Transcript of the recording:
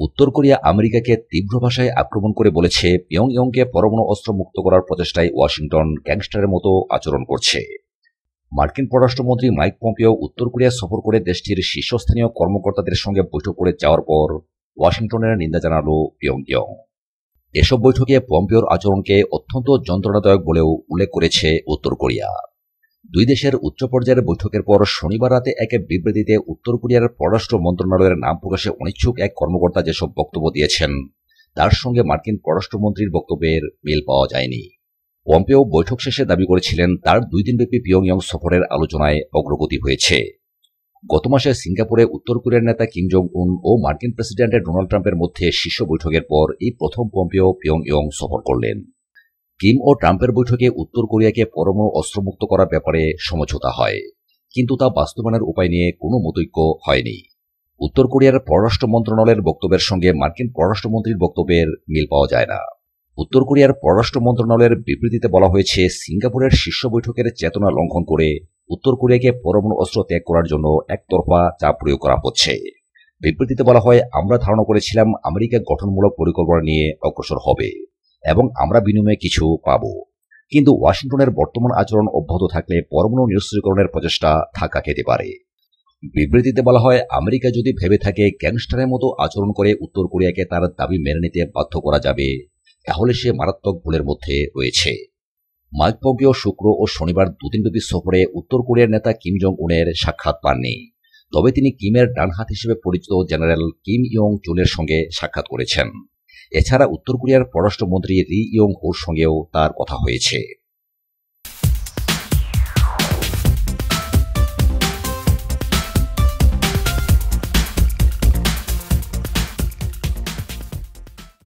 উত্তর কোরিয়া আমেরিকাকে তীব্র ভাষায় আক্রমণ করে বলেছে পিয়ং ইয়ংকে পরমাণু অস্ত্র মুক্ত করার প্রচেষ্টায় ওয়াশিংটন গ্যাংস্টারের মতো আচরণ করছে। মার্কিন পররাষ্ট্রমন্ত্রী মাইক পম্পিও উত্তর কোরিয়া সফর করে দেশটির শীর্ষস্থানীয় কর্মকর্তাদের সঙ্গে বৈঠক করে যাওয়ার পর ওয়াশিংটনের নিন্দা জানাল পিয়ং ইয়ং এসব বৈঠকে পম্পিওর আচরণকে অত্যন্ত যন্ত্রণাদায়ক বলেও উল্লেখ করেছে উত্তর কোরিয়া। দুই দেশের উচ্চ পর্যায়ের বৈঠকের পর শনিবার রাতে এক বিবৃতিতে উত্তর কোরিয়ার পররাষ্ট্র মন্ত্রণালয়ের নাম প্রকাশে অনিচ্ছুক এক কর্মকর্তা যেসব বক্তব্য দিয়েছেন, তার সঙ্গে মার্কিন পররাষ্ট্রমন্ত্রীর বক্তব্যের মিল পাওয়া যায়নি। পম্পেও বৈঠক শেষে দাবি করেছিলেন, তার দুই দিনব্যাপী পিয়ংইয়ং সফরের আলোচনায় অগ্রগতি হয়েছে। গত মাসে সিঙ্গাপুরে উত্তর কোরিয়ার নেতা কিম জং উন ও মার্কিন প্রেসিডেন্ট ডোনাল্ড ট্রাম্পের মধ্যে শীর্ষ বৈঠকের পর এই প্রথম পম্পেও পিয়ংইয়ং সফর করলেন। কিম ও ট্রাম্পের বৈঠকে উত্তর কোরিয়াকে পরমাণু অস্ত্রমুক্ত করার ব্যাপারে সমঝোতা হয়। কিন্তু তা বাস্তবায়নের উপায় নিয়ে কোনো মতৈক্য হয়নি। উত্তর কোরিয়ার পররাষ্ট্র মন্ত্রণালয়ের বক্তব্যের সঙ্গে মার্কিন পররাষ্ট্রমন্ত্রীর বক্তব্যের মিল পাওয়া যায় না। উত্তর কোরিয়ার পররাষ্ট্র মন্ত্রণালয়ের বিবৃতিতে বলা হয়েছে, সিঙ্গাপুরের শীর্ষ বৈঠকের চেতনা লঙ্ঘন করে উত্তর কোরিয়াকে পরমাণু অস্ত্র ত্যাগ করার জন্য একতরফা চাপ প্রয়োগ করা হচ্ছে। বিবৃতিতে বলা হয়, আমরা ধারণা করেছিলাম, আমেরিকা গঠনমূলক পরিকল্পনা নিয়ে অগ্রসর হবে। এবং আমরা বিনিময়ে কিছু পাব। কিন্তু ওয়াশিংটনের বর্তমান আচরণ অব্যাহত থাকলে পরমাণু নিরস্ত্রীকরণের প্রচেষ্টা থাকা খেতে পারে। বিবৃতিতে বলা হয়, আমেরিকা যদি ভেবে থাকে গ্যাংস্টারের মতো আচরণ করে উত্তর কোরিয়াকে তার দাবি মেনে নিতে বাধ্য করা যাবে, তাহলে সে মারাত্মক ভুলের মধ্যে রয়েছে। মাইক পম্পিও শুক্র ও শনিবার দুদিনব্যাপী সফরে উত্তর কোরিয়ার নেতা কিম জং উনের সাক্ষাৎ পাননি। তবে তিনি কিমের ডানহাত হিসেবে পরিচিত জেনারেল কিম ইয়ং চুনের সঙ্গে সাক্ষাৎ করেছেন। এছাড়া উত্তর কোরিয়ার পররাষ্ট্রমন্ত্রী রি ইয়ং হোর সঙ্গেও তার কথা হয়েছে।